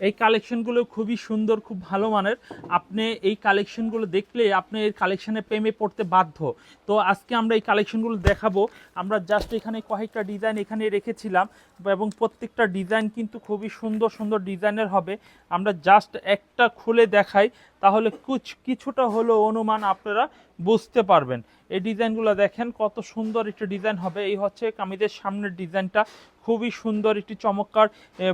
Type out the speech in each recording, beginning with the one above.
এই কালেকশনগুলো খুবই সুন্দর, খুব ভালো মানের। আপনি এই কালেকশনগুলো দেখলে আপনি এর কালেকশনের প্রেমে পড়তে বাধ্য। তো আজকে আমরা এই কালেকশনগুলো দেখাবো। আমরা জাস্ট এখানে কয়েকটা ডিজাইন এখানে রেখেছিলাম এবং প্রত্যেকটা ডিজাইন কিন্তু খুবই সুন্দর সুন্দর ডিজাইনের হবে। আমরা জাস্ট একটা খুলে দেখাই, তাহলে কুছ কিছুটা হলেও অনুমান আপনারা বুঝতে পারবেন। এই ডিজাইনগুলো দেখেন কত সুন্দর একটা ডিজাইন হবে। এই হচ্ছে কামিজের সামনের ডিজাইনটা খুবই সুন্দর একটি চমৎকার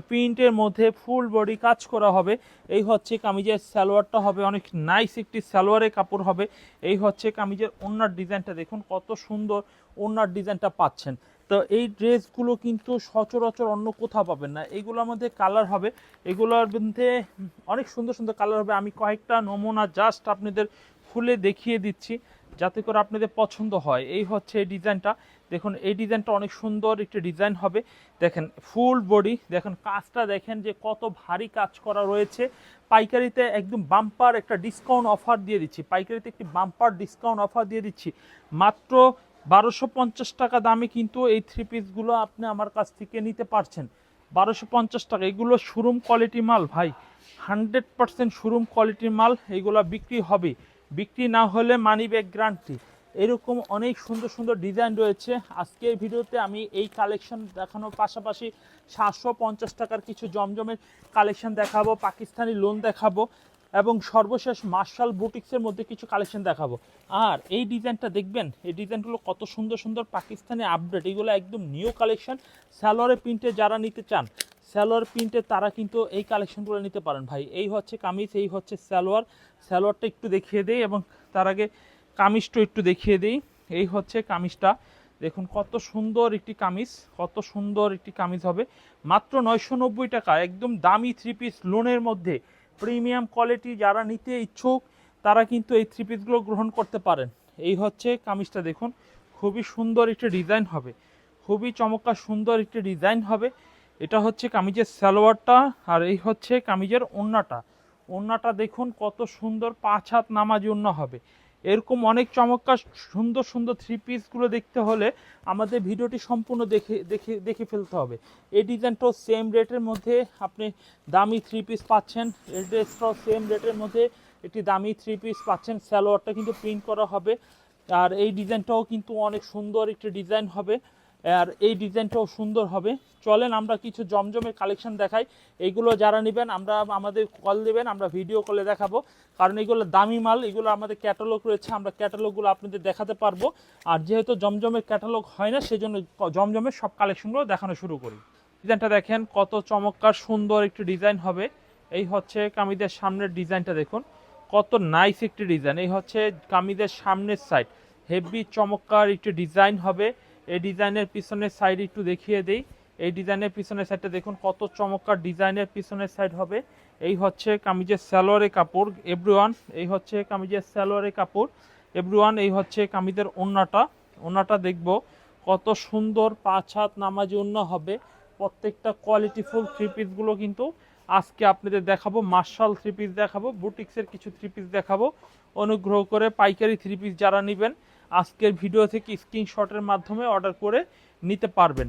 প্রিন্টের মধ্যে ফুল বডি কাজ করা হবে। এই হচ্ছে কামিজের সালোয়ারটা হবে, অনেক নাইস একটি সালোয়ারের কাপড় হবে। এই হচ্ছে কামিজের ওনার ডিজাইনটা, দেখুন কত সুন্দর ওনার ডিজাইনটা পাচ্ছেন। তো এই ড্রেসগুলো কিন্তু সচরাচর অন্য কোথাও পাবেন না। এইগুলোর মধ্যে কালার হবে, এগুলোর মধ্যে অনেক সুন্দর সুন্দর কালার হবে। আমি কয়েকটা নমুনা জাস্ট আপনাদের খুলে দেখিয়ে দিচ্ছি। যাতে করে আপনাদের পছন্দ হয়। এই হচ্ছে এই ডিজাইনটা। দেখুন, এই ডিজাইনটা অনেক সুন্দর একটি ডিজাইন হবে। দেখেন, ফুল বডি। দেখুন, কাজটা দেখেন যে কত ভারী কাজ করা রয়েছে। পাইকারিতে একদম বাম্পার একটা ডিসকাউন্ট অফার দিয়ে দিচ্ছি। পাইকারিতে একটি বাম্পার ডিসকাউন্ট অফার দিয়ে দিচ্ছি। মাত্র বারোশো পঞ্চাশ টাকা দামে কিন্তু এই থ্রি পিসগুলো আপনি আমার কাছ থেকে নিতে পারছেন। বারোশো পঞ্চাশ টাকা। এগুলো শোরুম কোয়ালিটি মাল ভাই। হান্ড্রেড পার্সেন্ট শোরুম কোয়ালিটির মাল। এগুলো বিক্রি হবে। বিক্রি না হলে মানি ব্যাগ গ্যারান্টি এরকম অনেক সুন্দর সুন্দর ডিজাইন রয়েছে। আজকে এই ভিডিওতে আমি এই কালেকশন দেখানোর পাশাপাশি সাতশো পঞ্চাশ টাকার কিছু জমজমের কালেকশন দেখাবো, পাকিস্তানি লোন দেখাবো এবং সর্বশেষ মার্শাল বুটিক্সের মধ্যে কিছু কালেকশন দেখাবো। আর এই ডিজাইনটা দেখবেন, এই ডিজাইনগুলো কত সুন্দর সুন্দর পাকিস্তানি আপডেট এগুলো একদম নিউ কালেকশন স্যালোয়ারে প্রিন্টে যারা নিতে চান স্যালোয়ার প্রিন্টের তারা কিন্তু এই কালেকশনগুলো নিতে পারেন ভাই। এই হচ্ছে কামিজ, এই হচ্ছে স্যালোয়ার স্যালোয়ারটা একটু দেখিয়ে দেই এবং তার আগে কামিজটা একটু দেখিয়ে দিই। এই হচ্ছে কামিজটা। দেখুন কত সুন্দর একটি কামিজ, কত সুন্দর একটি কামিজ হবে। মাত্র নয়শো নব্বই টাকা, একদম দামি থ্রি পিস লোনের মধ্যে। প্রিমিয়াম কোয়ালিটি যারা নিতে ইচ্ছুক, তারা কিন্তু এই থ্রি পিসগুলো গ্রহণ করতে পারেন। এই হচ্ছে কামিজটা দেখুন, খুবই সুন্দর একটি ডিজাইন হবে। খুবই চমৎকার সুন্দর একটি ডিজাইন হবে। এটা হচ্ছে কামিজের সালোয়ারটা আর এই হচ্ছে কামিজের ওন্নাটা। ওন্নাটা দেখুন কত সুন্দর পাঁচ হাত নামাজি ওন্না হবে। এরকম অনেক চমৎকার সুন্দর সুন্দর থ্রি পিসগুলো দেখতে হলে আমাদের ভিডিওটি সম্পূর্ণ দেখে দেখে দেখে ফেলতে হবে। এই ডিজাইনটাও সেম রেটের মধ্যে আপনি দামি থ্রি পিস পাচ্ছেন। এই ড্রেসটাও সেম রেটের মধ্যে একটি দামি থ্রি পিস পাচ্ছেন। সালোয়ারটা কিন্তু প্রিন্ট করা হবে। আর এই ডিজাইনটাও কিন্তু অনেক সুন্দর একটি ডিজাইন হবে। আর এই ডিজাইনটাও সুন্দর হবে। চলেন আমরা কিছু জমজমের কালেকশন দেখাই। এইগুলো যারা নেবেন, আমরা আমাদের কল দেবেন, আমরা ভিডিও কলে দেখাবো। কারণ এগুলো দামি মাল, এগুলো আমাদের ক্যাটালগ রয়েছে, আমরা ক্যাটালগুলো আপনাদের দেখাতে পারব। আর যেহেতু জমজমের ক্যাটালগ হয় না, সেজন্য জমজমের সব কালেকশনগুলো দেখানো শুরু করি। ডিজাইনটা দেখেন, কত চমৎকার সুন্দর একটি ডিজাইন হবে। এই হচ্ছে কামিদের সামনের ডিজাইনটা দেখুন। কত নাইস একটি ডিজাইন। এই হচ্ছে কামিদের সামনের সাইড হেভি চমৎকার একটি ডিজাইন হবে। এই ডিজাইনের পিছনের সাইড একটু দেখিয়ে দেই। এই ডিজাইনের পিছনের সাইডটা দেখুন, কত চমৎকার ডিজাইনের পিছনের সাইড হবে। এই হচ্ছে কামিজের স্যালোয়ারের কাপড় এভরিওয়ান এই হচ্ছে কামিজের স্যালোয়ারের কাপড় এভরিওয়ান এই হচ্ছে কামিজের ওন্নাটা। ওন্নাটা দেখব কত সুন্দর পাঁচ হাত নামাজি ওন্না হবে। প্রত্যেকটা কোয়ালিটিফুল থ্রি পিসগুলো কিন্তু আজকে আপনাদের দেখাবো। মার্শাল থ্রি পিস দেখাবো বুটিক্সের কিছু থ্রি পিস দেখাবো। অনুগ্রহ করে পাইকারি থ্রি পিস যারা নেবেন আজকের ভিডিও থেকে স্ক্রিনশটের মাধ্যমে অর্ডার করে নিতে পারবেন।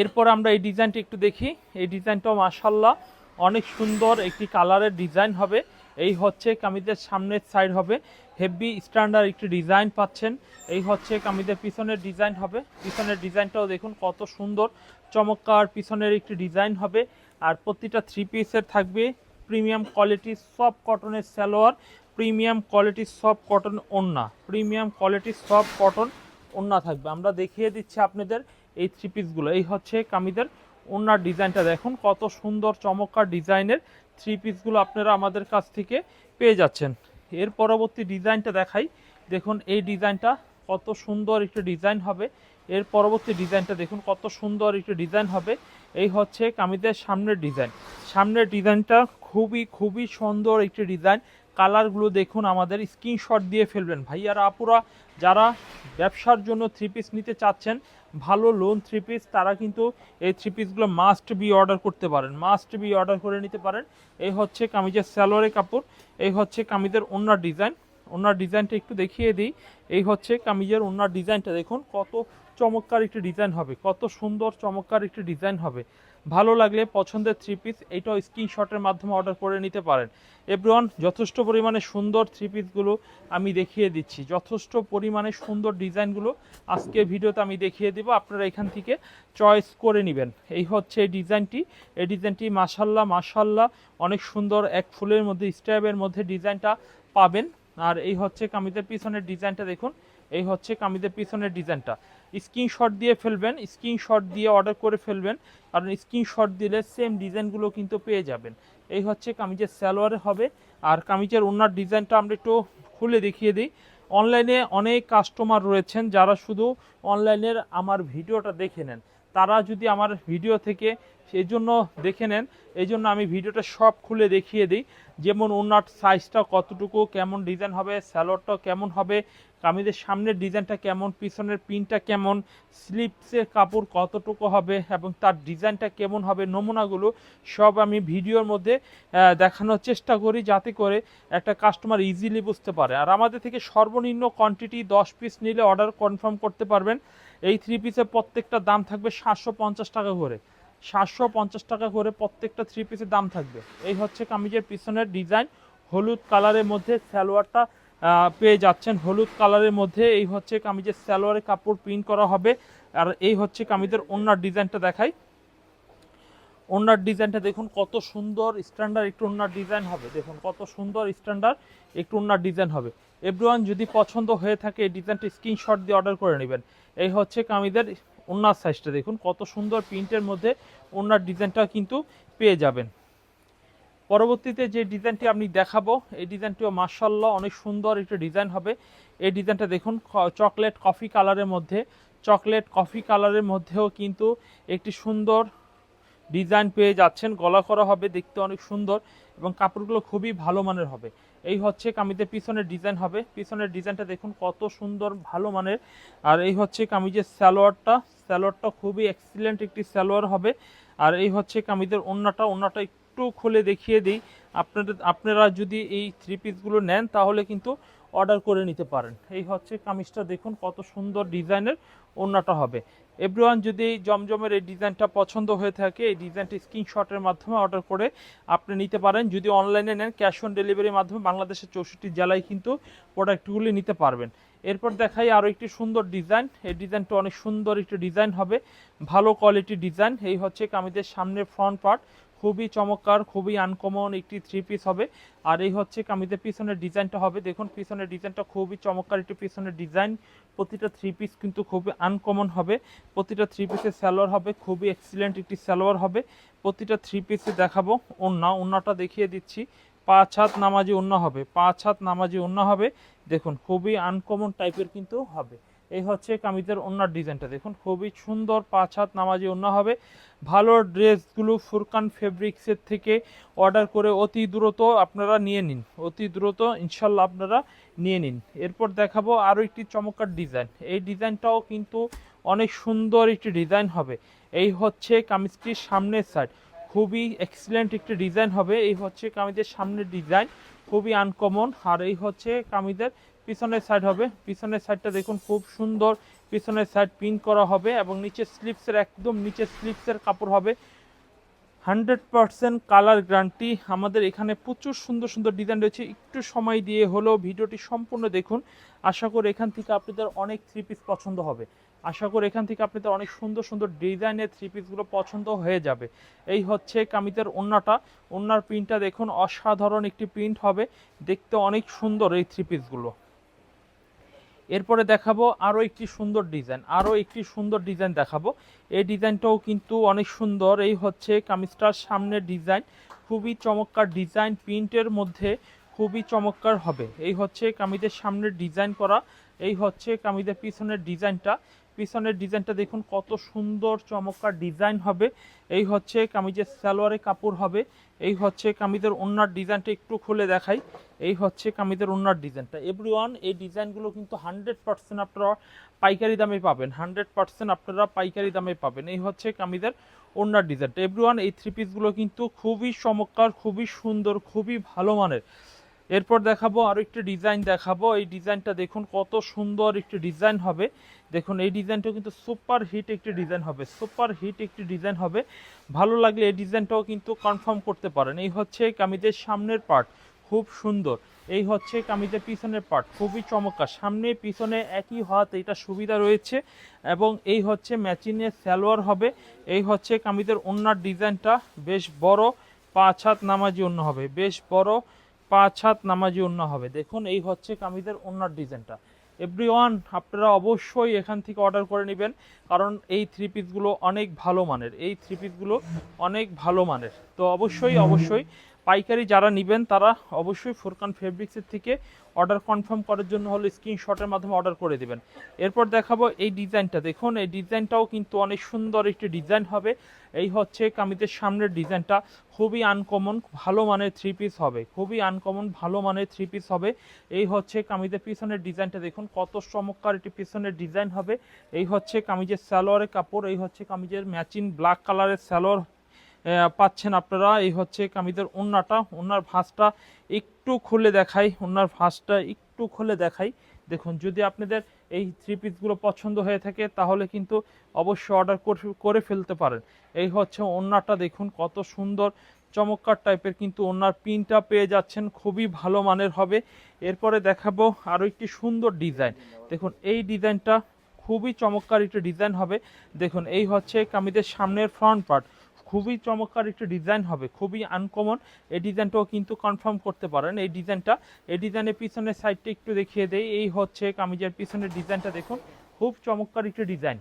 এরপর আমরা এই ডিজাইনটি একটু দেখি। এই ডিজাইনটাও মাশাল্লাহ অনেক সুন্দর একটি কালারের ডিজাইন হবে। এই হচ্ছে কামিজের সামনের সাইড হবে। হেভি স্ট্যান্ডার্ড একটি ডিজাইন পাচ্ছেন। এই হচ্ছে কামিজের পিছনের ডিজাইন হবে। পিছনের ডিজাইনটাও দেখুন কত সুন্দর, চমৎকার পিছনের একটি ডিজাইন হবে। আর প্রতিটা থ্রি পিসের থাকবে। প্রিমিয়াম কোয়ালিটি সব কটনের সালোয়ার। প্রিমিয়াম কোয়ালিটির সফট কটন ওন্না প্রিমিয়াম কোয়ালিটির সফট কটন ওন্না থাকবে। আমরা দেখিয়ে দিচ্ছি আপনাদের এই থ্রি পিসগুলো এই হচ্ছে কামিদের ওন্নার ডিজাইনটা। দেখুন কত সুন্দর, চমৎকার ডিজাইনের থ্রি পিসগুলো আপনারা আমাদের কাছ থেকে পেয়ে যাচ্ছেন। এর পরবর্তী ডিজাইনটা দেখাই। দেখুন এই ডিজাইনটা কত সুন্দর একটি ডিজাইন হবে। এর পরবর্তী ডিজাইনটা দেখুন কত সুন্দর একটি ডিজাইন হবে। এই হচ্ছে কামিদের সামনের ডিজাইন। সামনের ডিজাইনটা খুবই খুবই সুন্দর একটি ডিজাইন। কালারগুলো দেখুন, আমাদের স্ক্রিনশট দিয়ে ফেলবেন। ভাইয়ারা, আপুরা, যারা ব্যবসার জন্য থ্রি পিস নিতে চাচ্ছেন, ভালো লোন থ্রি পিস তারা কিন্তু এই থ্রি পিসগুলো মাস্ট বি অর্ডার করতে পারেন। মাস্ট বি অর্ডার করে নিতে পারেন। এই হচ্ছে কামিজের স্যালোয়ারের কাপড়, এই হচ্ছে কামিজের ওনার ডিজাইন ওনার ডিজাইনটা একটু দেখিয়ে দিই। এই হচ্ছে কামিজের ওনার ডিজাইনটা দেখুন, কত চমৎকার একটি ডিজাইন হবে, কত সুন্দর চমৎকার একটি ডিজাইন হবে। ভালো লাগলে পছন্দের থ্রি পিস এইটাও স্ক্রিনশটের মাধ্যমে অর্ডার করে নিতে পারেন। এভরিওয়ান যথেষ্ট পরিমাণে সুন্দর থ্রি পিসগুলো আমি দেখিয়ে দিচ্ছি। যথেষ্ট পরিমাণে সুন্দর ডিজাইনগুলো আজকে ভিডিওতে আমি দেখিয়ে দেবো। আপনারা এখান থেকে চয়েস করে নেবেন। এই হচ্ছে এই ডিজাইনটি এই ডিজাইনটি মাসাল্লাহ মাসাল্লাহ অনেক সুন্দর এক ফুলের মধ্যে স্ট্যাবের মধ্যে ডিজাইনটা পাবেন। আর এই হচ্ছে কামিজের পিছনের ডিজাইনটা দেখুন। এই হচ্ছে কামিজের পিছনের ডিজাইনটা। স্ক্রিনশট দিয়ে ফেলবেন, স্ক্রিনশট দিয়ে অর্ডার করে ফেলবেন, কারণ স্ক্রিনশট দিলে সেম ডিজাইনগুলো কিন্তু পেয়ে যাবেন। এই হচ্ছে কামিজের স্যালোয়ারে হবে, আর কামিজের ওনার ডিজাইনটা আমরা একটু খুলে দেখিয়ে দিই। অনলাইনে অনেক কাস্টমার রয়েছেন যারা শুধু অনলাইনের আমার ভিডিওটা দেখে নেন। তারা যদি আমার ভিডিও থেকে সেই জন্য দেখে নেন এই জন্য আমি ভিডিওটা সব খুলে দেখিয়ে দিই, যেমন ওনার সাইজটা কতটুকু, কেমন ডিজাইন হবে স্যালোয়ারটা কেমন হবে, কামিজের সামনের ডিজাইনটা কেমন, পিছনের পিনটা কেমন স্লিপসের কাপড় কতটুকু হবে এবং তার ডিজাইনটা কেমন হবে, নমুনাগুলো সব আমি ভিডিওর মধ্যে দেখানোর চেষ্টা করি যাতে করে একটা কাস্টমার ইজিলি বুঝতে পারে। আর আমাদের থেকে সর্বনিম্ন কোয়ান্টিটি দশ পিস নিলে অর্ডার কনফার্ম করতে পারবেন। এই থ্রি পিসের প্রত্যেকটা দাম থাকবে সাতশো পঞ্চাশ টাকা করে। সাতশো পঞ্চাশ টাকা করে প্রত্যেকটা থ্রি পিসের দাম থাকবে। এই হচ্ছে কামিজের পিছনের ডিজাইন হলুদ কালারের মধ্যে সালোয়ারটা পেয়ে যাচ্ছেন। হলুদ কালারের মধ্যে এই হচ্ছে কামিজের সালোয়ারের কাপড় প্রিন্ট করা হবে। আর এই হচ্ছে কামিজের ওনার ডিজাইনটা দেখাই। ওনার ডিজাইনটা দেখুন, কত সুন্দর স্ট্যান্ডার্ড একটু ওনার ডিজাইন হবে। দেখুন, কত সুন্দর স্ট্যান্ডার্ড একটু ওনার ডিজাইন হবে। এভরিওয়ান যদি পছন্দ হয়ে থাকে, এই ডিজাইনটা স্ক্রিনশট দিয়ে অর্ডার করে নেবেন। এই হচ্ছে কামিজের ওনার সাইজটা দেখুন, কত সুন্দর প্রিন্টের মধ্যে ওনার ডিজাইনটা কিন্তু পেয়ে যাবেন। পরবর্তীতে যে ডিজাইনটি আমি দেখাবো, এই ডিজাইনটিও মার্শাল্লাহ অনেক সুন্দর একটা ডিজাইন হবে। এই ডিজাইনটা দেখুন চকলেট কফি কালারের মধ্যে চকলেট কফি কালারের মধ্যেও কিন্তু একটি সুন্দর ডিজাইন পেয়ে যাচ্ছেন। গলা করা হবে, দেখতে অনেক সুন্দর এবং কাপড়গুলো খুবই ভালো মানের হবে। এই হচ্ছে কামিজের পিছনের ডিজাইন হবে। পিছনের ডিজাইনটা দেখুন কত সুন্দর, ভালো মানের। আর এই হচ্ছে কামিজের স্যালোয়ারটা স্যালোয়ারটা খুবই এক্সিলেন্ট একটি স্যালোয়ার হবে। আর এই হচ্ছে কামিজের ওন্নাটা। ওন্নাটা একটু খুলে দেখিয়ে দিই। আপনাদের, আপনারা যদি এই থ্রি পিসগুলো নেন, তাহলে কিন্তু অর্ডার করে নিতে পারেন। এই হচ্ছে কামিজটা, দেখুন কত সুন্দর ডিজাইনের ওন্নাটা হবে। এভরিওয়ান যদি এই জমজমের এই ডিজাইনটা পছন্দ হয়ে থাকে, এই ডিজাইনটি স্ক্রিনশটের মাধ্যমে অর্ডার করে আপনি নিতে পারেন। যদি অনলাইনে নেন, ক্যাশ অন ডেলিভারির মাধ্যমে বাংলাদেশের চৌষট্টি জেলায় কিন্তু প্রোডাক্টগুলি নিতে পারবেন। এরপর দেখাই আরও একটি সুন্দর ডিজাইন। এই ডিজাইনটা অনেক সুন্দর একটি ডিজাইন হবে। ভালো কোয়ালিটির ডিজাইন। এই হচ্ছে কামিজের সামনের ফ্রন্ট পার্ট খুবই চমৎকার, খুবই আনকমন একটি থ্রি পিস হবে। আর এই হচ্ছে কামিজের পিছনের ডিজাইনটা হবে, দেখুন পিছনের ডিজাইনটা খুবই চমৎকার একটি পিছনের ডিজাইন। প্রতিটা থ্রি পিস কিন্তু খুবই আনকমন হবে। প্রতিটা থ্রি পিসের স্যালোয়ার হবে, খুবই এক্সিলেন্ট একটি স্যালোয়ার হবে। প্রতিটা থ্রি পিসে দেখাবো ওন্না ওন্নাটা দেখিয়ে দিচ্ছি। পাঁচ হাত নামাজি ওন্না হবে, পাঁচ হাত নামাজি ওন্না হবে। দেখুন, খুবই আনকমন টাইপের কিন্তু হবে। এই হচ্ছে কামিজের ওন্নার ডিজাইনটা। দেখুন, খুবই সুন্দর পাঁচ হাত নামাজি ওন্না হবে। ভালো ড্রেসগুলো ফুরকান ফেব্রিক্সের থেকে অর্ডার করে অতি দ্রুত আপনারা নিয়ে নিন। অতি দ্রুত ইনশাল্লাহ আপনারা নিয়ে নিন। এরপর দেখাবো আরও একটি চমৎকার ডিজাইন। এই ডিজাইনটাও কিন্তু অনেক সুন্দর একটি ডিজাইন হবে। এই হচ্ছে কামিজটির সামনের সাইড খুবই এক্সিলেন্ট একটি ডিজাইন হবে। এই হচ্ছে কামিজের সামনের ডিজাইন। খুবই আনকমন আর এই হচ্ছে কামিজের পিছনের সাইড হবে। পিছনের সাইডটা দেখুন খুব সুন্দর। পিছনের সাইড প্রিন্ট করা হবে এবং নিচের স্লিপসের একদম নিচের স্লিপসের কাপড় হবে। হান্ড্রেড পারসেন্ট কালার গ্রান্টি আমাদের এখানে প্রচুর সুন্দর সুন্দর ডিজাইন রয়েছে। একটু সময় দিয়ে হলেও ভিডিওটি সম্পূর্ণ দেখুন। আশা করি এখান থেকে আপনাদের অনেক থ্রি পিস পছন্দ হবে। আশা করি এখান থেকে আপনাদের অনেক সুন্দর সুন্দর ডিজাইনের থ্রি পিসগুলো পছন্দ হয়ে যাবে। এই হচ্ছে কামিজের ওন্নাটা। ওন্নার প্রিন্টটা দেখুন, অসাধারণ একটি প্রিন্ট হবে। দেখতে অনেক সুন্দর এই থ্রি পিসগুলো এরপরে দেখাবো আরও একটি সুন্দর ডিজাইন, আরও একটি সুন্দর ডিজাইন দেখাবো। এই ডিজাইনটাও কিন্তু অনেক সুন্দর। এই হচ্ছে কামিজটার সামনের ডিজাইন, খুবই চমৎকার ডিজাইন, প্রিন্টের মধ্যে খুবই চমৎকার হবে। এই হচ্ছে কামিজের সামনের ডিজাইন করা, এই হচ্ছে কামিজের পিছনের ডিজাইনটা। পিছনের ডিজাইনটা দেখুন, কত সুন্দর, চমৎকার ডিজাইন হবে। এই হচ্ছে কামিজের সালোয়ারে কাপড় হবে। এই হচ্ছে কামিজের ওন্নার ডিজাইনটা একটু খুলে দেখাই। এই হচ্ছে কামিজের ওন্নার ডিজাইনটা। এভরিওয়ান এই ডিজাইনগুলো কিন্তু হান্ড্রেড পার্সেন্ট আপনারা পাইকারি দামে পাবেন। হান্ড্রেড পার্সেন্ট আপনারা পাইকারি দামে পাবেন। এই হচ্ছে কামিজের ওন্নার ডিজাইনটা। এভরিওয়ান এই থ্রি পিসগুলো কিন্তু খুবই চমৎকার, খুবই সুন্দর, খুবই ভালো মানের। এরপর দেখাবো আরও একটি ডিজাইন দেখাবো। এই ডিজাইনটা দেখুন কত সুন্দর একটি ডিজাইন হবে। দেখুন, এই ডিজাইনটাও কিন্তু সুপার হিট একটি ডিজাইন হবে। সুপার হিট একটি ডিজাইন হবে। ভালো লাগলে এই ডিজাইনটাও কিন্তু কনফার্ম করতে পারেন। এই হচ্ছে কামিজের সামনের পার্ট, খুব সুন্দর। এই হচ্ছে কামিজের পিছনের পার্ট, খুবই চমৎকার। সামনে, পিছনে একই হাত, এটা সুবিধা রয়েছে। এবং এই হচ্ছে ম্যাচিংয়ের সালোয়ার হবে। এই হচ্ছে কামিজের ওনার ডিজাইনটা। বেশ বড়, পাঁচ হাত নামাজি অন্য হবে। বেশ বড় পাঁচ হাত নামাজি অন্য হবে। দেখুন, এই হচ্ছে কামিজের ওনার ডিজাইনটা। এভরি ওয়ান আপনারা অবশ্যই এখান থেকে অর্ডার করে নেবেন, কারণ এই থ্রি পিসগুলো অনেক ভালো মানের। এই থ্রি পিসগুলো অনেক ভালো মানের। তো অবশ্যই অবশ্যই পাইকারি যারা নেবেন তারা অবশ্যই ফোরকান ফেব্রিক্সের থেকে অর্ডার কনফার্ম করার জন্য হলে স্ক্রিনশটের মাধ্যমে অর্ডার করে দেবেন। এরপর দেখাবো এই ডিজাইনটা দেখুন এই ডিজাইনটাও কিন্তু অনেক সুন্দর একটি ডিজাইন হবে। এই হচ্ছে কামিজের সামনের ডিজাইনটা খুবই আনকমন ভালো মানের থ্রি পিস হবে। খুবই আনকমন ভালো মানের থ্রি পিস হবে। এই হচ্ছে কামিজের পিছনের ডিজাইনটা দেখুন কত চমৎকার একটি পিছনের ডিজাইন হবে। এই হচ্ছে কামিজের সালোয়ারের কাপড় এই হচ্ছে কামিজের ম্যাচিং ব্ল্যাক কালারের সালোয়ার আহ, পাচ্ছেন আপনারা। এই হচ্ছে কামিদের ওন্নাটা। ওনার ভাঁজটা একটু খুলে দেখাই। ওনার ভাঁজটা একটু খুলে দেখাই। দেখুন, যদি আপনাদের এই থ্রি পিসগুলো পছন্দ হয়ে থাকে, তাহলে কিন্তু অবশ্যই অর্ডার করে ফেলতে পারেন। এই হচ্ছে ওন্নাটা। দেখুন, কত সুন্দর, চমৎকার টাইপের কিন্তু ওনার পিনটা পেয়ে যাচ্ছেন। খুবই ভালো মানের হবে। এরপরে দেখাবো আরও একটি সুন্দর ডিজাইন দেখুন, এই ডিজাইনটা খুবই চমৎকার একটি ডিজাইন হবে। দেখুন, এই হচ্ছে কামিদের সামনের ফ্রন্ট পার্ট খুবই চমৎকার একটি ডিজাইন হবে, খুবই আনকমন এই ডিজাইনটাও কিন্তু কনফার্ম করতে পারেন। এই ডিজাইনটা এই ডিজাইনের পিছনের সাইডটা একটু দেখিয়ে দেই। এই হচ্ছে কামিজের পিছনের ডিজাইনটা দেখুন। খুব চমৎকার একটি ডিজাইন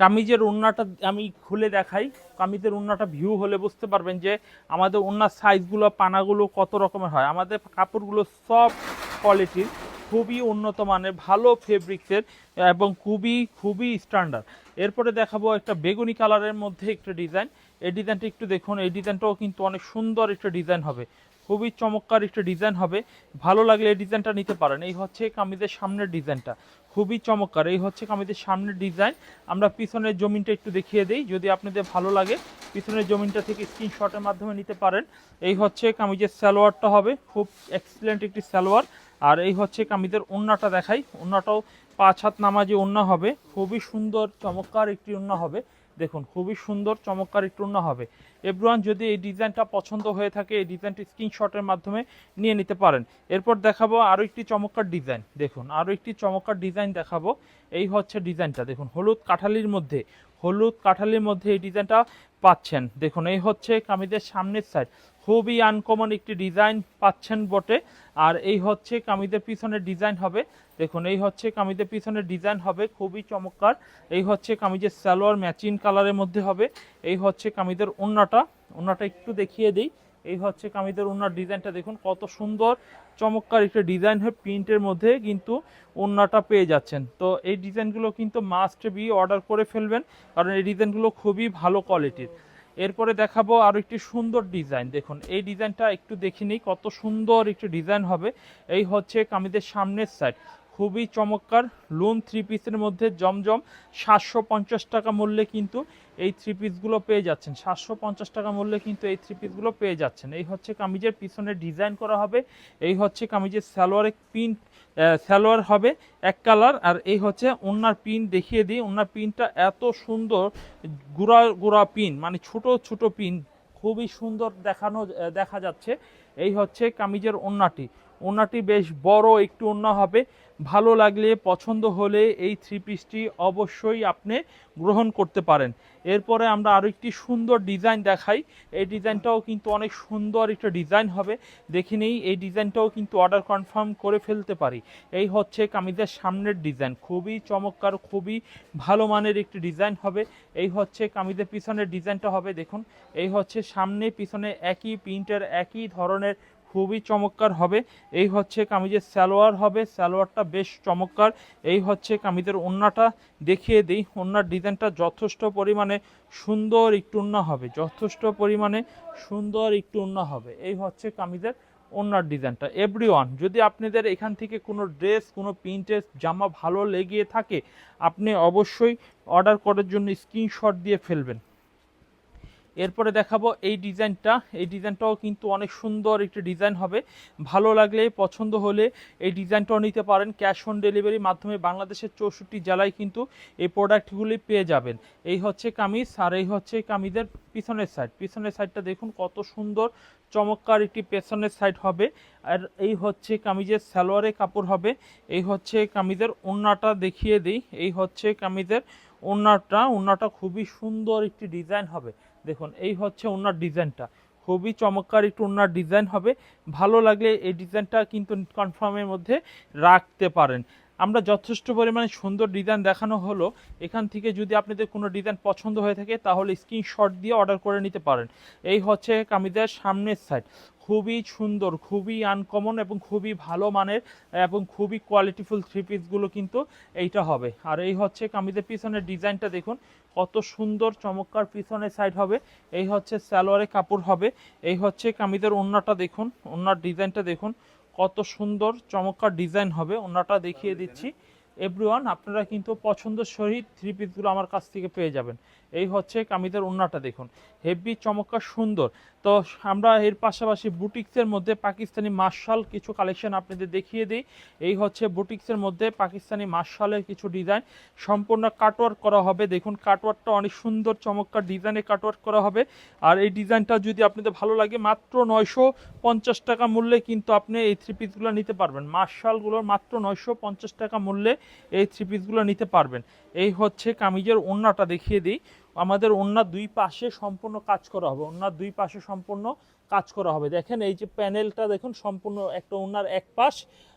কামিজের ওড়নাটা আমি খুলে দেখাই। কামিজের ওড়নাটা ভিউ হলে বুঝতে পারবেন যে আমাদের ওড়নার সাইজগুলো পানাগুলো কত রকমের হয়। আমাদের কাপড়গুলো সব কোয়ালিটির খুবই উন্নত মানের, ভালো ফেব্রিক্সের এবং খুবই খুবই স্ট্যান্ডার্ড এরপরে দেখাবো একটা বেগুনি কালারের মধ্যে একটা ডিজাইন। এই ডিজাইনটা একটু দেখুন, এই ডিজাইনটাও কিন্তু অনেক সুন্দর একটা ডিজাইন হবে। খুবই চমৎকার একটা ডিজাইন হবে। ভালো লাগলে এই ডিজাইনটা নিতে পারেন। এই হচ্ছে কামিজের সামনের ডিজাইনটা। খুবই চমৎকার। এই হচ্ছে কামিজের সামনের ডিজাইন। আমরা পিছনের জমিনটা একটু দেখিয়ে দিই। যদি আপনাদের ভালো লাগে, পিছনের জমিনটা থেকে স্ক্রিনশটের মাধ্যমে নিতে পারেন। এই হচ্ছে কামিজের সালোয়ারটা হবে। খুব এক্সিলেন্ট একটি সালোয়ার। আর এই হচ্ছে কামিদের ওন্নাটা দেখাই। ওন্নাটাও পাঁচ হাত নামাজি ওন্না হবে। খুবই সুন্দর, চমৎকার একটি ওন্না হবে। দেখুন, খুবই সুন্দর, চমৎকার একটি ওন্না হবে। এভরিওয়ান যদি এই ডিজাইনটা পছন্দ হয়ে থাকে, এই ডিজাইনটি স্ক্রিনশটের মাধ্যমে নিয়ে নিতে পারেন। এরপর দেখাবো আরও একটি চমৎকার ডিজাইন। দেখুন আরও একটি চমৎকার ডিজাইন দেখাবো। এই হচ্ছে ডিজাইনটা। দেখুন, হলুদ কাঠালির মধ্যে, হলুদ কাঠালির মধ্যে এই ডিজাইনটা পাচ্ছেন। দেখুন, এই হচ্ছে কামিজের সামনের সাইড খুবই আনকমন একটি ডিজাইন পাচ্ছেন বটে। আর এই হচ্ছে কামিজের পিছনের ডিজাইন হবে। দেখুন, এই হচ্ছে কামিজের পিছনের ডিজাইন হবে, খুবই চমৎকার। এই হচ্ছে কামিজের সালোয়ার ম্যাচিং কালারের মধ্যে হবে। এই হচ্ছে কামিজের ওন্নাটা। ওন্নাটা একটু দেখিয়ে দিই। এই হচ্ছে কামিজের ওন্নার ডিজাইনটা দেখুন, কত সুন্দর, চমৎকার একটা ডিজাইন হয় প্রিন্টের মধ্যে কিন্তু ওন্নাটা পেয়ে যাচ্ছেন। তো এই ডিজাইনগুলো কিন্তু মাস্ট বি অর্ডার করে ফেলবেন। কারণ এই ডিজাইনগুলো খুবই ভালো কোয়ালিটির এরপরে দেখাবো আরও একটি সুন্দর ডিজাইন। দেখুন, এই ডিজাইনটা একটু দেখিনি, কত সুন্দর একটি ডিজাইন হবে। এই হচ্ছে কামিদের সামনের সাইড খুবই চমৎকার। লোন থ্রি পিসের মধ্যে জমজম সাতশো পঞ্চাশ টাকা মূল্যে কিন্তু এই থ্রি পিসগুলো পেয়ে যাচ্ছেন। সাতশো পঞ্চাশ টাকা মূল্যে কিন্তু এই থ্রি পিসগুলো পেয়ে যাচ্ছেন। এই হচ্ছে কামিজের পিছনে ডিজাইন করা হবে। এই হচ্ছে কামিজের সালোয়ারের প্রিন্ট সালোয়ার হবে এক কালার আর এই হচ্ছে ওনার পিন দেখিয়ে দিই। ওনার পিনটা এত সুন্দর গুড়া গুড়া পিন মানে ছোট ছোট পিন খুবই সুন্দর দেখানো দেখা যাচ্ছে। এই হচ্ছে কামিজের ওন্নাটি। ওন্নাটি বেশ বড়, একটু ওন্না হবে। ভালো লাগলে, পছন্দ হলে এই থ্রি পিসটি অবশ্যই আপনি গ্রহণ করতে পারেন। এরপরে আমরা আরও একটি সুন্দর ডিজাইন দেখাই। এই ডিজাইনটাও কিন্তু অনেক সুন্দর একটা ডিজাইন হবে। দেখে নেই, এই ডিজাইনটাও কিন্তু অর্ডার কনফার্ম করে ফেলতে পারি। এই হচ্ছে কামিজের সামনের ডিজাইন খুবই চমৎকার, খুবই ভালো মানের একটি ডিজাইন হবে। এই হচ্ছে কামিজের পিছনের ডিজাইনটা হবে, দেখুন। এই হচ্ছে সামনে, পিছনে একই প্রিন্টের একই ধরনের খুবই চমৎকার হবে। এই হচ্ছে কামিজের সালোয়ার হবে। সালোয়ারটা বেশ চমৎকার। এই হচ্ছে কামিজের ওন্নাটা। দেখিয়ে দিই, ওন্নার ডিজাইনটা যথেষ্ট পরিমাণে সুন্দর একটু ওন্না হবে। যথেষ্ট পরিমাণে সুন্দর একটু ওন্না হবে। এই হচ্ছে কামিজের ওনার ডিজাইনটা। এভরি যদি আপনাদের এখান থেকে কোনো ড্রেস, কোনো প্রিন্টের জামা ভালো লেগে থাকে, আপনি অবশ্যই অর্ডার করার জন্য স্ক্রিনশট দিয়ে ফেলবেন। এরপরে দেখাবো এই ডিজাইনটা। এই ডিজাইনটাও কিন্তু অনেক সুন্দর একটি ডিজাইন হবে। ভালো লাগলে, পছন্দ হলে এই ডিজাইনটাও নিতে পারেন। ক্যাশ অন ডেলিভারির মাধ্যমে বাংলাদেশের চৌষট্টি জেলায় কিন্তু এই প্রোডাক্টগুলি পেয়ে যাবেন। এই হচ্ছে কামিজ আর এই হচ্ছে কামিজের পিছনের সাইড পিছনের সাইডটা দেখুন কত সুন্দর, চমৎকার একটি পেছনের সাইড হবে। আর এই হচ্ছে কামিজের সালোয়ারের কাপড় হবে। এই হচ্ছে কামিজের ওড়নাটা দেখিয়ে দিই। এই হচ্ছে কামিজের ওড়নাটা। ওড়নাটা খুবই সুন্দর একটি ডিজাইন হবে। দেখুন, এই হচ্ছে ওনার ডিজাইনটা। খুবই চমৎকার একটু ওনার ডিজাইন হবে। ভালো লাগলে এই ডিজাইনটা কিন্তু কনফার্মের মধ্যে রাখতে পারেন। আমরা যথেষ্ট পরিমাণে সুন্দর ডিজাইন দেখানো হলো, এখান থেকে যদি আপনাদের কোনো ডিজাইন পছন্দ হয়ে থাকে, তাহলে স্ক্রিনশট দিয়ে অর্ডার করে নিতে পারেন। এই হচ্ছে কামিজের সামনের সাইড খুবই সুন্দর, খুবই আনকমন এবং খুবই ভালো মানের এবং খুবই কোয়ালিটিফুল থ্রি পিসগুলো কিন্তু এইটা হবে। আর এই হচ্ছে কামিজের পিছনের ডিজাইনটা দেখুন, কত সুন্দর, চমৎকার পিছনের সাইড হবে। এই হচ্ছে সালোয়ারের কাপড় হবে। এই হচ্ছে কামিজের ওড়নাটা দেখুন ওড়নার ডিজাইনটা দেখুন। কত সুন্দর, চমৎকার ডিজাইন হবে। ওনাটা দেখিয়ে দিচ্ছি। এভরিওয়ান আপনারা কিন্তু পছন্দ সহিত থ্রি পিসগুলো আমার কাছ থেকে পেয়ে যাবেন। এই হচ্ছে কামিজের ওড়নাটা দেখুন। হেভি চমৎকার, সুন্দর। তো আমরা এর পাশাপাশি বুটিক্সের মধ্যে পাকিস্তানি মার্শাল কিছু কালেকশন আপনাদের দেখিয়ে দিই। এই হচ্ছে বুটিক্সের মধ্যে পাকিস্তানি মার্শালের কিছু ডিজাইন। সম্পূর্ণ কাটওয়ার্ক করা হবে। দেখুন কাটওয়ার্কটা অনেক সুন্দর, চমৎকার ডিজাইনে কাটওয়ার্ক করা হবে। আর এই ডিজাইনটা যদি আপনাদের ভালো লাগে, মাত্র নয়শো পঞ্চাশ টাকা মূল্যে কিন্তু আপনি এই থ্রি পিসগুলো নিতে পারবেন। মার্শালগুলোর মাত্র নয়শো পঞ্চাশ টাকা মূল্যে এই থ্রি পিসগুলো নিতে পারবেন। এই হচ্ছে কামিজের ওড়নাটা দেখিয়ে দিই। আমাদের ওড়নার দুই পাশে সম্পূর্ণ কাজ করা হবে। ওড়নার দুই পাশে সম্পূর্ণ কাজ করা হবে। দেখেন এই যে প্যানেলটা দেখুন, সম্পূর্ণ একটা ওড়নার এক পাশ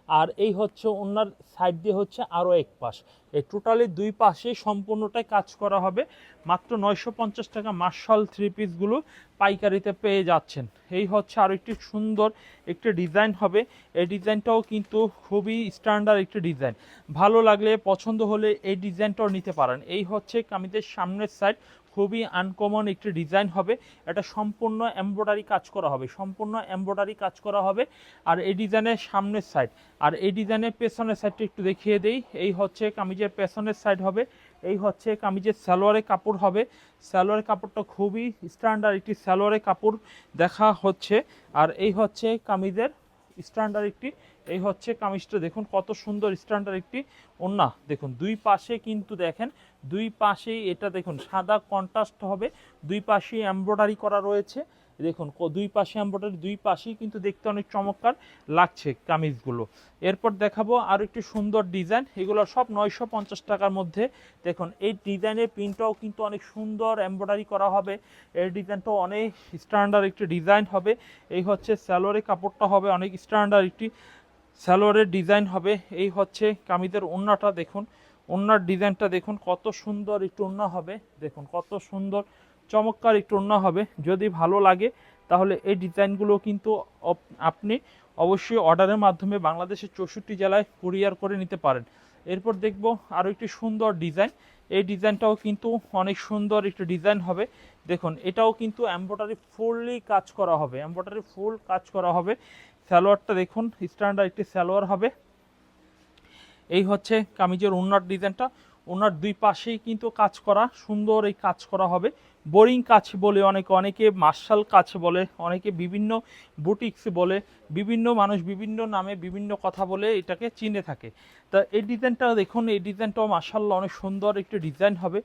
আর এই হচ্ছে ওনার সাইড দিয়ে হচ্ছে আরও এক পাশ। এই টোটালি দুই পাশে সম্পূর্ণটাই কাজ করা হবে। মাত্র নয়শো পঞ্চাশ টাকা মার্শাল থ্রি পিসগুলো পাইকারিতে পেয়ে যাচ্ছেন। এই হচ্ছে আরও একটি সুন্দর একটি ডিজাইন হবে। এই ডিজাইনটাও কিন্তু খুবই স্ট্যান্ডার্ড একটি ডিজাইন ভালো লাগলে, পছন্দ হলে এই ডিজাইনটাও নিতে পারেন। এই হচ্ছে কামিজের সামনের সাইড খুবই আনকমন একটি ডিজাইন হবে। এটা সম্পূর্ণ এমব্রয়ডারি কাজ করা হবে। সম্পূর্ণ এমব্রয়ডারি কাজ করা হবে। আর এই ডিজাইনের সামনের সাইড আর এই ডিজাইনের পেছনের সাইডটা একটু দেখিয়ে দেই। এই হচ্ছে কামিজের পেছনের সাইড হবে। এই হচ্ছে কামিজের সালোয়ারের কাপড় হবে। সালোয়ারের কাপড়টা খুবই স্ট্যান্ডার্ড একটি সালোয়ারের কাপড় দেখা হচ্ছে। আর এই হচ্ছে কামিজের স্ট্যান্ডার্ড একটি। এই হচ্ছে কামিজটা দেখুন কত সুন্দর স্ট্যান্ডার্ড একটি ওন্না। দেখুন, দুই পাশে কিন্তু দেখেন, দুই পাশেই এটা দেখুন সাদা কন্ট্রাস্ট হবে। দুই পাশেই এমব্রয়ডারি করা রয়েছে। দেখুন দুই পাশে এমব্রয়ডারি দুই পাশেই কিন্তু দেখতে অনেক চমৎকার লাগছে কামিজগুলো। এরপর দেখাবো আরও একটি সুন্দর ডিজাইন। এগুলো সব নয়শো পঞ্চাশ টাকার মধ্যে। দেখুন, এই ডিজাইনের প্রিন্টটাও কিন্তু অনেক সুন্দর এমব্রয়ডারি করা হবে। এই ডিজাইনটাও অনেক স্ট্যান্ডার্ড একটি ডিজাইন হবে। এই হচ্ছে স্যালোয়ারের কাপড়টা হবে অনেক স্ট্যান্ডার্ড একটি স্যালোয়ারের ডিজাইন হবে। এই হচ্ছে কামিজের ওড়নাটা দেখুন। ওড়নার ডিজাইনটা দেখুন, কত সুন্দর একটু ওড়না হবে। দেখুন, কত সুন্দর চমৎকার একটু ওড়না হবে। যদি ভালো লাগে, তাহলে এই ডিজাইনগুলো কিন্তু আপনি অবশ্যই অর্ডারের মাধ্যমে বাংলাদেশের চৌষট্টি জেলায় কুরিয়ার করে নিতে পারেন। এরপর দেখব আরও একটি সুন্দর ডিজাইন। এই ডিজাইনটাও কিন্তু অনেক সুন্দর একটি ডিজাইন হবে। দেখুন, এটাও কিন্তু এমব্রয়ডারি ফুললি কাজ করা হবে। এমব্রয়ডারি ফুল কাজ করা হবে। স্যালোয়ারটা দেখুন, স্ট্যান্ডার্ড একটি সালোয়ার হবে। এই হচ্ছে কামিজের ওনার ডিজাইনটা। ওনার দুই পাশেই কিন্তু কাজ করা, সুন্দর এই কাজ করা হবে। বোরিং কাজ বলে অনেকে অনেকে মার্শাল কাজ বলে, অনেকে বিভিন্ন বুটিক্স বলে, বিভিন্ন মানুষ বিভিন্ন নামে বিভিন্ন কথা বলে এটাকে চিনে থাকে। তা এই ডিজাইনটা দেখুন, এই ডিজাইনটাও মার্শাল্লাহ অনেক সুন্দর একটি ডিজাইন হবে।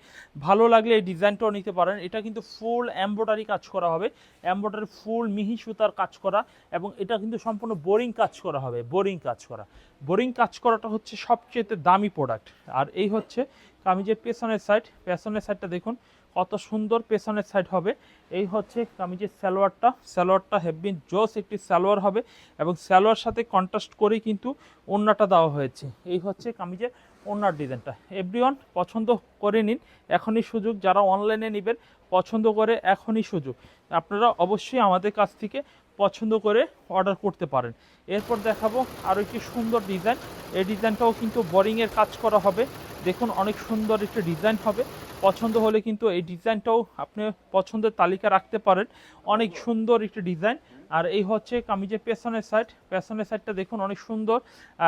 ভালো লাগলে এই ডিজাইনটাও নিতে পারেন। এটা কিন্তু ফুল এমব্রয়ডারি কাজ করা হবে। এমব্রয়ডারি ফুল মিহি সুতার কাজ করা এবং এটা কিন্তু সম্পূর্ণ বোরিং কাজ করা হবে, বোরিং কাজ করা। বোরিং কাজ করাটা হচ্ছে সবচেয়ে দামি প্রোডাক্ট। আর এই হচ্ছে কামিজের পেছনের সাইড পেছনের সাইডটা দেখুন। কত সুন্দর পেছনের সাইড হবে। এই হচ্ছে কামিজের সালোয়ারটা সালোয়ারটা হেভবিন জোস একটি সালোয়ার হবে এবং সালোয়ার সাথে কন্ট্রাস্ট করেই কিন্তু ওড়নাটা দেওয়া হয়েছে। এই হচ্ছে কামিজের ওড়নার ডিজাইনটা এভরিওয়ান পছন্দ করে নিন, এখনই সুযোগ। যারা অনলাইনে নেবেন, পছন্দ করে এখনই সুযোগ। আপনারা অবশ্যই আমাদের কাছ থেকে পছন্দ করে অর্ডার করতে পারেন। এরপর দেখাবো আরও একটি সুন্দর ডিজাইন এই ডিজাইনটাও কিন্তু বোরিংয়ের কাজ করা হবে। দেখুন, অনেক সুন্দর একটি ডিজাইন হবে। পছন্দ হলে কিন্তু এই ডিজাইনটাও আপনি পছন্দের তালিকা রাখতে পারেন। অনেক সুন্দর একটি ডিজাইন। আর এই হচ্ছে কামিজের পেছনের সাইড পেছনের সাইডটা দেখুন অনেক সুন্দর।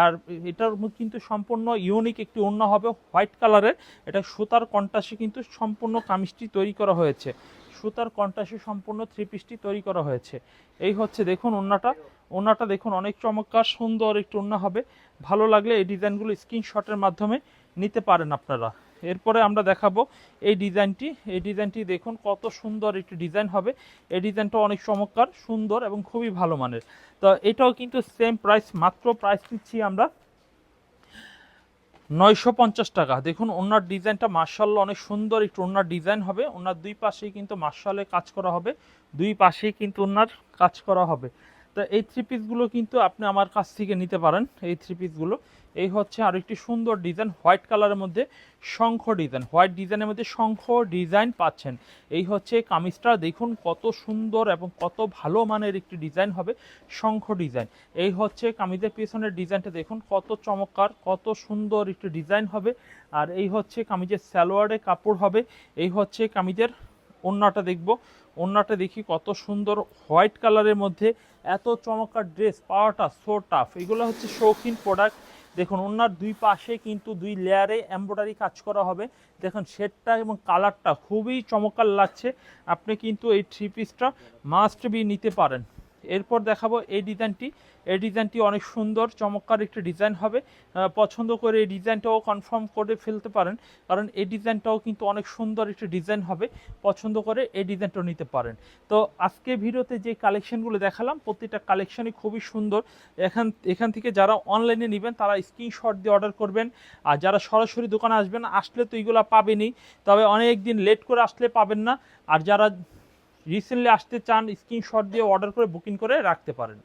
আর এটার কিন্তু সম্পূর্ণ ইউনিক একটি ওড়না হবে হোয়াইট কালারের। এটা সুতার কন্টাসে কিন্তু সম্পূর্ণ কামিজটি তৈরি করা হয়েছে। সুতার কন্টাসে সম্পূর্ণ থ্রি পিসটি তৈরি করা হয়েছে। এই হচ্ছে দেখুন ওন্নাটা ওন্নাটা দেখুন অনেক চমৎকার, সুন্দর একটু ওন্না হবে। ভালো লাগলে এই ডিজাইনগুলো স্ক্রিনশটের মাধ্যমে নিতে পারেন আপনারা। এরপরে আমরা দেখাবো এই ডিজাইনটি। এই ডিজাইনটি দেখুন কত সুন্দর একটি ডিজাইন হবে। এই ডিজাইনটা অনেক চমৎকার, সুন্দর এবং খুবই ভালো মানের। তো এটাও কিন্তু সেম প্রাইস মাত্র প্রাইস দিচ্ছি আমরা নয়শো পঞ্চাশ টাকা। দেখুন, ওনার ডিজাইনটা মার্শাল্লাহ অনেক সুন্দর একটু ওনার ডিজাইন হবে। ওনার দুই পাশেই কিন্তু মার্শালে কাজ করা হবে। দুই পাশেই কিন্তু ওনার কাজ করা হবে। তো এই থ্রি পিসগুলো কিন্তু আপনি আমার কাছ থেকে নিতে পারেন, এই থ্রি পিসগুলো এই হচ্ছে আরেকটি সুন্দর ডিজাইন হোয়াইট কালারের মধ্যে শঙ্খ ডিজাইন হোয়াইট ডিজাইনের মধ্যে শঙ্খ ডিজাইন পাচ্ছেন। এই হচ্ছে কামিজটা, দেখুন কত সুন্দর এবং কত ভালো মানের একটি ডিজাইন হবে শঙ্খ ডিজাইন এই হচ্ছে কামিজের পেছনের ডিজাইনটা দেখুন কত চমৎকার, কত সুন্দর একটি ডিজাইন হবে। আর এই হচ্ছে কামিজের সালোয়ারে কাপড় হবে। এই হচ্ছে কামিজের ওন্নাটা দেখব। ওন্নাটা দেখি কত সুন্দর হোয়াইট কালারের মধ্যে এত চমৎকার ড্রেস পাওয়াটা সো টাফ এগুলো হচ্ছে শৌখিন প্রোডাক্ট দেখুন, ওনার দুই পাশে কিন্তু দুই লেয়ারে এমব্রয়ডারি কাজ করা হবে। দেখুন শেডটা এবং কালারটা খুবই চমৎকার লাগছে। আপনি কিন্তু এই থ্রি পিসটা মাস্ট বি নিতে পারেন। এরপর দেখাবো এই ডিজাইনটি। এই ডিজাইনটি অনেক সুন্দর, চমৎকার একটি ডিজাইন হবে। পছন্দ করে এই ডিজাইনটাও কনফার্ম করে ফেলতে পারেন, কারণ এই ডিজাইনটাও কিন্তু অনেক সুন্দর একটি ডিজাইন হবে। পছন্দ করে এই ডিজাইনটাও নিতে পারেন। তো আজকে ভিডিওতে যে কালেকশনগুলো দেখালাম, প্রতিটা কালেকশনই খুবই সুন্দর। এখান এখান থেকে যারা অনলাইনে নেবেন, তারা স্ক্রিনশট দিয়ে অর্ডার করবেন। আর যারা সরাসরি দোকানে আসবেন, আসলে তো এইগুলো পাবেনই। তবে অনেক দিন লেট করে আসলে পাবেন না। আর যারা রিসেন্টলি আসতে চান স্ক্রিনশট দিয়ে অর্ডার করে বুকিং করে রাখতে পারেন।